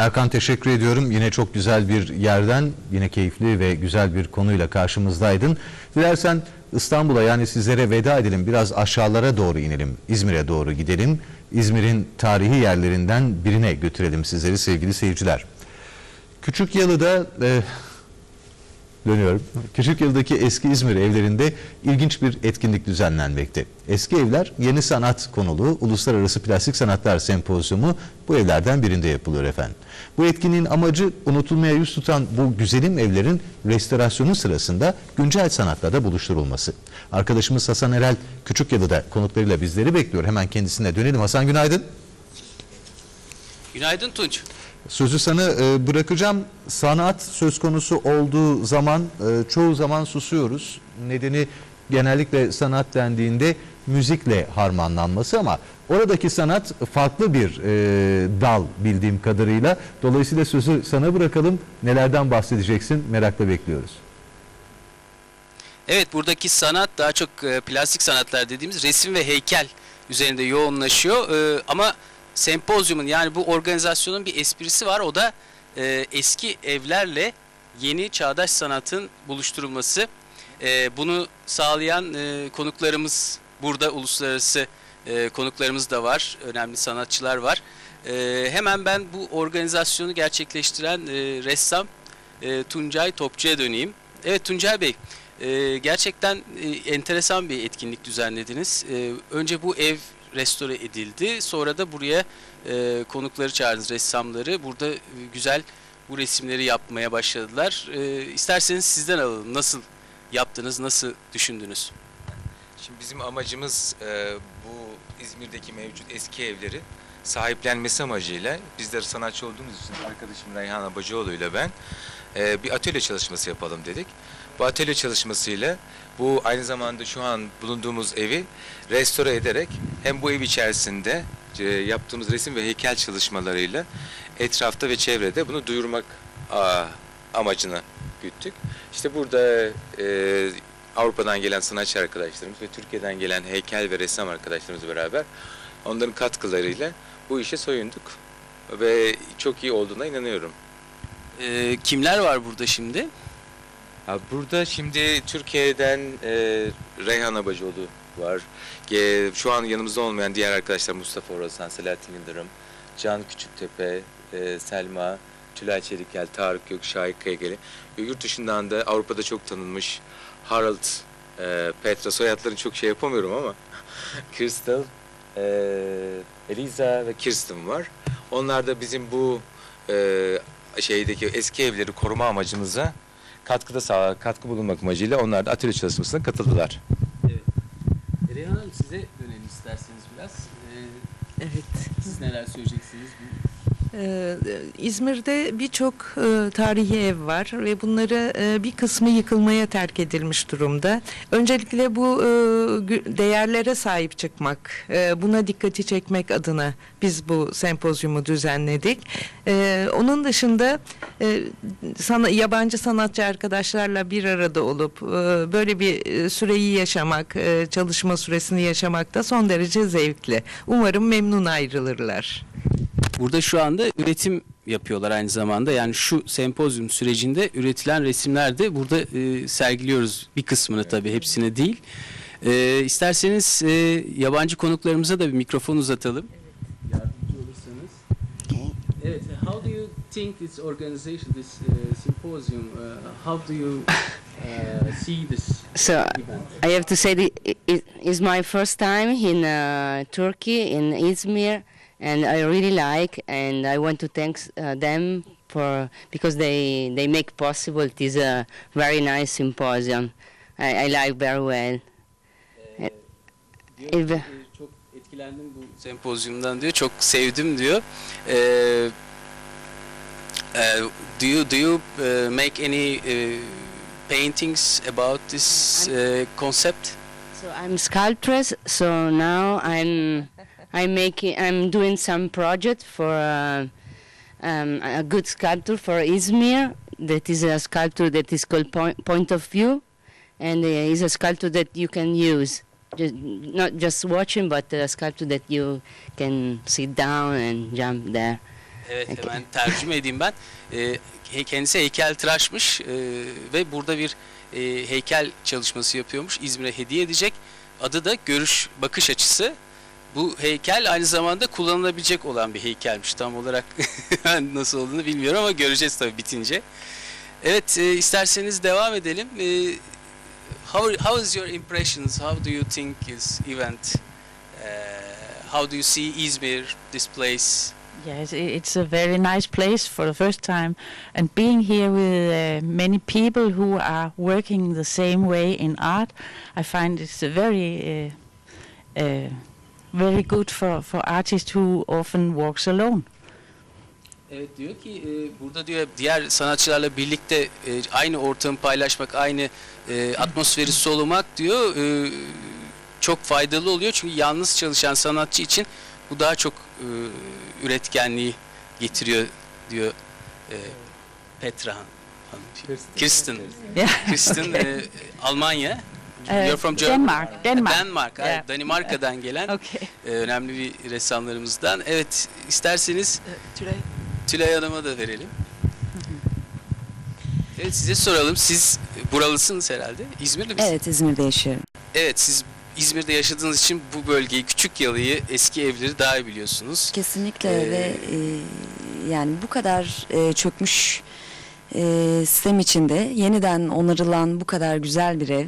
Erkan teşekkür ediyorum. Yine çok güzel bir yerden, yine keyifli ve güzel bir konuyla karşımızdaydın. Dilersen İstanbul'a yani sizlere veda edelim. Biraz aşağılara doğru inelim. İzmir'e doğru gidelim. İzmir'in tarihi yerlerinden birine götürelim sizleri sevgili seyirciler. Küçük Yalı'da e, dönüyorum. Küçük Yalı'daki eski İzmir evlerinde ilginç bir etkinlik düzenlenmekte. Eski evler yeni sanat konulu Uluslararası Plastik Sanatlar Sempozyumu bu evlerden birinde yapılıyor efendim. Bu etkinliğin amacı unutulmaya yüz tutan bu güzelim evlerin restorasyonu sırasında güncel sanatlarda buluşturulması. Arkadaşımız Hasan Erel Küçük Yalı'da konuklarıyla bizleri bekliyor. Hemen kendisine dönelim. Hasan günaydın. Günaydın Tunç. Sözü sana e, bırakacağım. Sanat söz konusu olduğu zaman e, çoğu zaman susuyoruz. Nedeni genellikle sanat dendiğinde müzikle harmanlanması ama oradaki sanat farklı bir e, dal bildiğim kadarıyla. Dolayısıyla sözü sana bırakalım. Nelerden bahsedeceksin merakla bekliyoruz. Evet buradaki sanat daha çok plastik sanatlar dediğimiz resim ve heykel üzerinde yoğunlaşıyor. Ama sempozyumun yani bu organizasyonun bir esprisi var. O da e, eski evlerle yeni çağdaş sanatın buluşturulması. E, bunu sağlayan e, konuklarımız burada uluslararası e, konuklarımız da var. Önemli sanatçılar var. E, hemen ben bu organizasyonu gerçekleştiren e, ressam e, Tuncay Topçu'ya döneyim. Evet Tuncay Bey, e, gerçekten e, enteresan bir etkinlik düzenlediniz. E, önce bu ev restore edildi, sonra da buraya e, konukları çağırdınız, ressamları. Burada e, güzel bu resimleri yapmaya başladılar. E, isterseniz sizden alalım. Nasıl yaptınız, nasıl düşündünüz? Şimdi bizim amacımız e, bu İzmir'deki mevcut eski evleri sahiplenmesi amacıyla bizler sanatçı olduğumuz için arkadaşım Reyhan Abacıoğlu ile ben e, bir atölye çalışması yapalım dedik. Bu atölye çalışmasıyla bu aynı zamanda şu an bulunduğumuz evi restore ederek hem bu ev içerisinde e, yaptığımız resim ve heykel çalışmalarıyla etrafta ve çevrede bunu duyurmak a, amacına güttük. İşte burada e, Avrupa'dan gelen sanatçı arkadaşlarımız ve Türkiye'den gelen heykel ve ressam arkadaşlarımız beraber onların katkılarıyla bu işe soyunduk ve çok iyi olduğuna inanıyorum. E, kimler var burada şimdi? Ha, burada şimdi Türkiye'den e, Reyhan Abacıoğlu var. E, şu an yanımızda olmayan diğer arkadaşlar Mustafa Orasan, Selahattin Yıldırım, Can Küçüktepe, e, Selma, Tülay Çelikel, Tarık Gök, Şahik Kaygeli. Yurt dışından da Avrupa'da çok tanınmış Harald e, Petra soyadlarını çok şey yapamıyorum ama Crystal, e, Eliza ve Kirsten var. Onlar da bizim bu e, şeydeki eski evleri koruma amacımıza katkıda sağ katkı bulunmak amacıyla onlar da atölye çalışmasına katıldılar. Evet. Reyhan Hanım size dönelim isterseniz biraz. E, Evet. siz neler söyleyeceksiniz? Ee, İzmir'de birçok e, tarihi ev var ve bunları e, bir kısmı yıkılmaya terk edilmiş durumda. Öncelikle bu e, değerlere sahip çıkmak, e, buna dikkati çekmek adına biz bu sempozyumu düzenledik. E, onun dışında e, sana, yabancı sanatçı arkadaşlarla bir arada olup e, böyle bir e, süreyi yaşamak, e, çalışma süresini yaşamak da son derece zevkli. Umarım memnun ayrılırlar. Burada şu anda üretim yapıyorlar aynı zamanda. Yani şu sempozyum sürecinde üretilen resimler de burada e, sergiliyoruz. Bir kısmını tabii hepsini değil. E, isterseniz e, yabancı konuklarımıza da bir mikrofon uzatalım. Yardımcı olursanız. Evet, how do you think this organization, this uh, symposium, uh, how do you uh, see this So event? I have to say that it it is my first time in uh, Turkey in Izmir, and I really like, and I want to thank uh, them for because they they make possible. this a very nice symposium. I, I like very well. Diyor Evet. ki, e, çok etkilendim bu sempozyumdan diyor. Çok sevdim diyor. Ee, e, do you do you uh, make any uh, paintings about this uh, concept? So I'm sculptress. So now I'm I'm making I'm doing some project for uh, um, a good sculptor for Izmir. That is a sculpture that is called Point, point of View, and uh, is a sculpture that you can use. Just, not just watching, but a sculpture that you can sit down and jump there. Evet Okay. hemen tercüme edeyim ben. Ee, he- kendisi heykeltıraşmış e, ve burada bir e, heykel çalışması yapıyormuş. İzmir'e hediye edecek. Adı da Görüş Bakış Açısı. Bu heykel aynı zamanda kullanılabilecek olan bir heykelmiş. Tam olarak nasıl olduğunu bilmiyorum ama göreceğiz tabii bitince. Evet e, isterseniz devam edelim. E, how, how is your impressions? How do you think is event? Uh, how do you see Izmir, this place? Yes, it's a very nice place for the first time, and being here with uh, many people who are working the same way in art, I find it's a very, uh, uh, very good for for artists who often walks alone. Evet diyor ki e, burada diyor diğer sanatçılarla birlikte e, aynı ortamı paylaşmak, aynı e, atmosferi solumak diyor e, çok faydalı oluyor. Çünkü yalnız çalışan sanatçı için bu daha çok e, üretkenliği getiriyor diyor e, Petra Hanım. Kirsten. Yeah. Kirsten e, Almanya. You're from Germany. Denmark. Denmark. Denmark. evet, Yeah. Danimarka'dan gelen Okay. e, önemli bir ressamlarımızdan. Evet isterseniz Tülay Hanım'a da verelim. Evet size soralım. Siz buralısınız herhalde. İzmirli misiniz? Evet İzmir'de yaşıyorum. Evet siz İzmir'de yaşadığınız için bu bölgeyi, Küçük Yalı'yı, eski evleri daha iyi biliyorsunuz. Kesinlikle Ee, ve e, yani bu kadar e, çökmüş e, sistem içinde yeniden onarılan bu kadar güzel bir ev,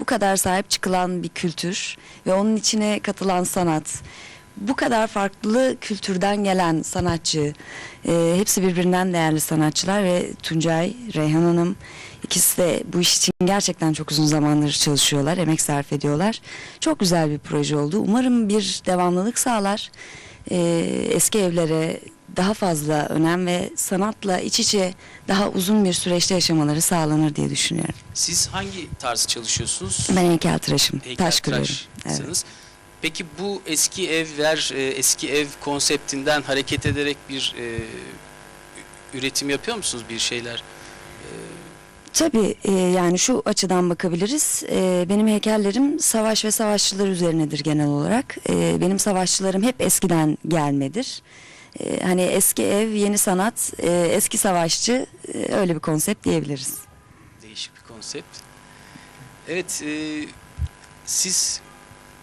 bu kadar sahip çıkılan bir kültür ve onun içine katılan sanat, bu kadar farklı kültürden gelen sanatçı, e, hepsi birbirinden değerli sanatçılar ve Tuncay, Reyhan Hanım ikisi de bu iş için gerçekten çok uzun zamandır çalışıyorlar, emek sarf ediyorlar. Çok güzel bir proje oldu. Umarım bir devamlılık sağlar. E, eski evlere daha fazla önem ve sanatla iç içe daha uzun bir süreçte yaşamaları sağlanır diye düşünüyorum. Siz hangi tarz çalışıyorsunuz? Ben heykeltıraşım, taş kırıyorum. Peki bu eski evler, e, eski ev konseptinden hareket ederek bir e, üretim yapıyor musunuz bir şeyler? Tabii e, yani şu açıdan bakabiliriz. E, benim heykellerim savaş ve savaşçılar üzerinedir genel olarak. E, benim savaşçılarım hep eskiden gelmedir. E, hani eski ev, yeni sanat, e, eski savaşçı e, öyle bir konsept diyebiliriz. Değişik bir konsept. Evet, e, siz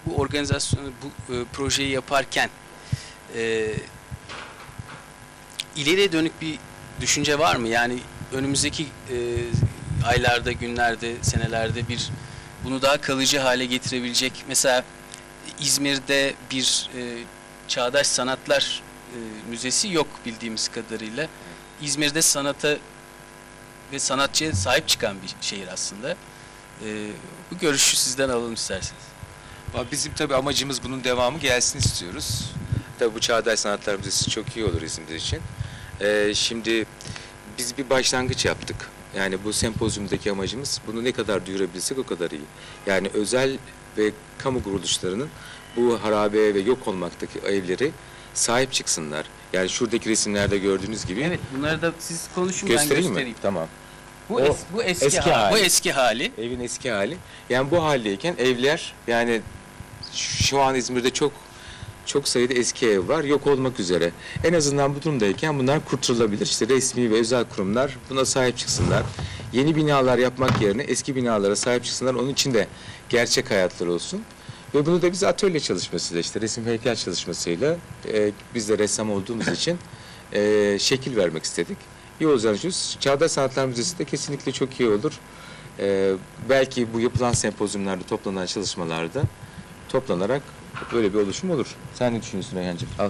bu organizasyonu, bu e, projeyi yaparken e, ileriye dönük bir düşünce var mı? Yani önümüzdeki e, aylarda, günlerde, senelerde bir bunu daha kalıcı hale getirebilecek mesela İzmir'de bir e, Çağdaş Sanatlar Müzesi yok bildiğimiz kadarıyla. İzmir'de sanata ve sanatçıya sahip çıkan bir şehir aslında. Ee, bu görüşü sizden alalım isterseniz. Bizim tabii amacımız bunun devamı gelsin istiyoruz. Tabii bu Çağdaş Sanatlar Müzesi çok iyi olur İzmir için. Ee, şimdi biz bir başlangıç yaptık. Yani bu sempozyumdaki amacımız bunu ne kadar duyurabilsek o kadar iyi. Yani özel ve kamu kuruluşlarının bu harabe ve yok olmaktaki evleri sahip çıksınlar. Yani şuradaki resimlerde gördüğünüz gibi Evet, bunları da siz konuşun göstereyim mi? Tamam. Bu, O es- bu eski, eski hali. hali. Bu eski hali. Evin eski hali. Yani bu haldeyken evler yani şu an İzmir'de çok çok sayıda eski ev var. Yok olmak üzere. En azından bu durumdayken bunlar kurtulabilir. İşte resmi ve özel kurumlar buna sahip çıksınlar. Yeni binalar yapmak yerine eski binalara sahip çıksınlar. Onun için de gerçek hayatlar olsun. Ve bunu da biz atölye çalışmasıyla işte resim heykel çalışmasıyla e, biz de ressam olduğumuz için e, şekil vermek istedik. İyi olacağını düşünüyoruz. Çağdaş Sanatlar Müzesi de kesinlikle çok iyi olur. Ee, belki bu yapılan sempozyumlarda, toplanan çalışmalarda toplanarak böyle bir oluşum olur. Sen ne düşünüyorsun Reyhancığım? Al.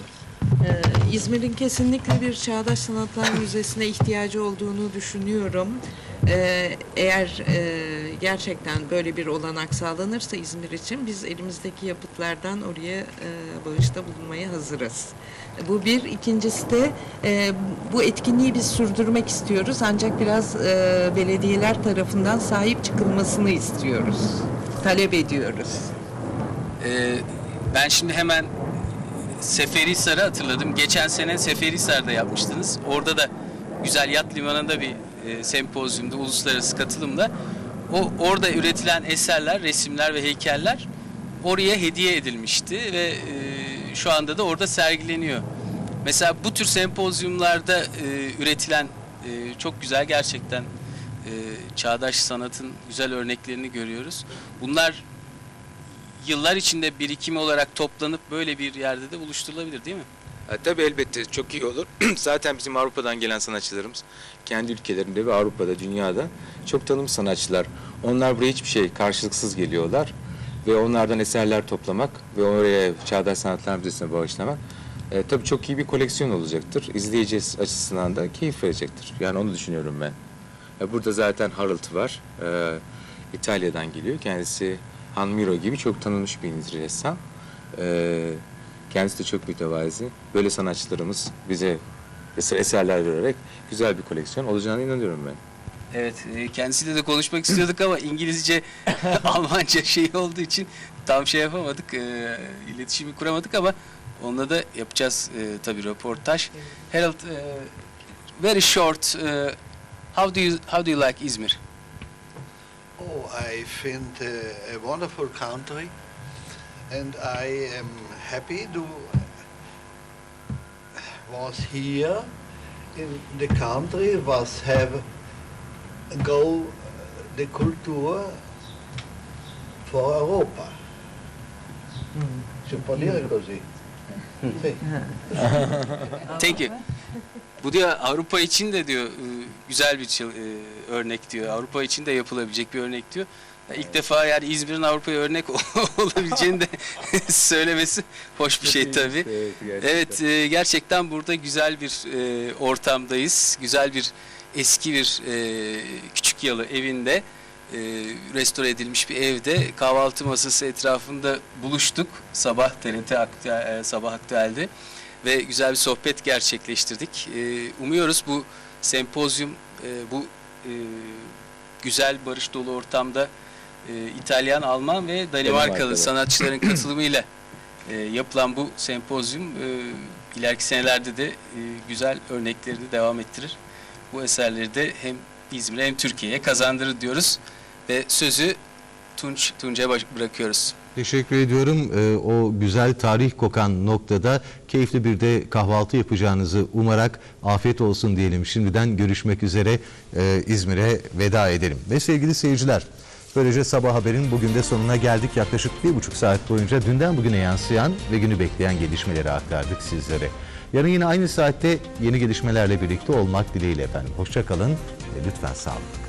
Ee, İzmir'in kesinlikle bir Çağdaş Sanatlar Müzesi'ne ihtiyacı olduğunu düşünüyorum. Ee, eğer e, gerçekten böyle bir olanak sağlanırsa İzmir için biz elimizdeki yapıtlardan oraya e, bağışta bulunmaya hazırız. Bu bir. İkincisi de e, bu etkinliği biz sürdürmek istiyoruz ancak biraz e, belediyeler tarafından sahip çıkılmasını istiyoruz. Talep ediyoruz. Ee, ben şimdi hemen Seferihisar'ı hatırladım. Geçen sene Seferihisar'da yapmıştınız. Orada da güzel yat limanında bir e, sempozyumda, uluslararası katılımda. O orada üretilen eserler, resimler ve heykeller oraya hediye edilmişti ve e, şu anda da orada sergileniyor. Mesela bu tür sempozyumlarda e, üretilen e, çok güzel gerçekten e, çağdaş sanatın güzel örneklerini görüyoruz. Bunlar yıllar içinde birikimi olarak toplanıp böyle bir yerde de buluşturulabilir değil mi? E, tabii elbette çok iyi olur. Zaten bizim Avrupa'dan gelen sanatçılarımız kendi ülkelerinde ve Avrupa'da, dünyada çok tanınmış sanatçılar. Onlar buraya hiçbir şey karşılıksız geliyorlar ve onlardan eserler toplamak ve oraya Çağdaş Sanatlar Müzesi'ne bağışlamak e, tabii çok iyi bir koleksiyon olacaktır. İzleyici açısından da keyif verecektir. Yani onu düşünüyorum ben. E, burada zaten Harold var. E, İtalya'dan geliyor. Kendisi Han Miro gibi çok tanınmış bir İngiliz ressam. E, kendisi de çok mütevazi. Böyle sanatçılarımız bize eser- eserler vererek güzel bir koleksiyon olacağına inanıyorum ben. Evet, e, kendisiyle de konuşmak istiyorduk ama İngilizce, Almanca şey olduğu için tam şey yapamadık, e, iletişimi kuramadık ama onunla da yapacağız e, tabii röportaj. Harold, e, very short, e, how do you how do you like İzmir? Oh, I find uh, a wonderful country, and I am happy to was here in the country was have go the culture for Europa. Si può dire così? Sì. Thank you. Bu diyor Avrupa için de diyor e, güzel bir e, örnek diyor. Avrupa için de yapılabilecek bir örnek diyor. İlk defa yani İzmir'in Avrupa'ya örnek olabileceğini de söylemesi hoş bir şey tabii. Evet e, gerçekten burada güzel bir e, ortamdayız. Güzel bir eski bir e, küçük yalı evinde e, restore edilmiş bir evde kahvaltı masası etrafında buluştuk. Sabah TRT aktüel, e, sabah aktüelde ve güzel bir sohbet gerçekleştirdik. E, umuyoruz bu sempozyum e, bu e, güzel barış dolu ortamda e, İtalyan, Alman ve Danimarkalı sanatçıların katılımıyla e, yapılan bu sempozyum e, ileriki senelerde de e, güzel örneklerini devam ettirir. Bu eserleri de hem İzmir'e hem Türkiye'ye kazandırır diyoruz ve sözü Tunç Tunç'a bırakıyoruz. Teşekkür ediyorum. Ee, o güzel tarih kokan noktada keyifli bir de kahvaltı yapacağınızı umarak afiyet olsun diyelim. Şimdiden görüşmek üzere e, İzmir'e veda edelim. Ve sevgili seyirciler, böylece sabah haberin bugün de sonuna geldik. Yaklaşık bir buçuk saat boyunca dünden bugüne yansıyan ve günü bekleyen gelişmeleri aktardık sizlere. Yarın yine aynı saatte yeni gelişmelerle birlikte olmak dileğiyle efendim. Hoşçakalın ve lütfen sağlıklı.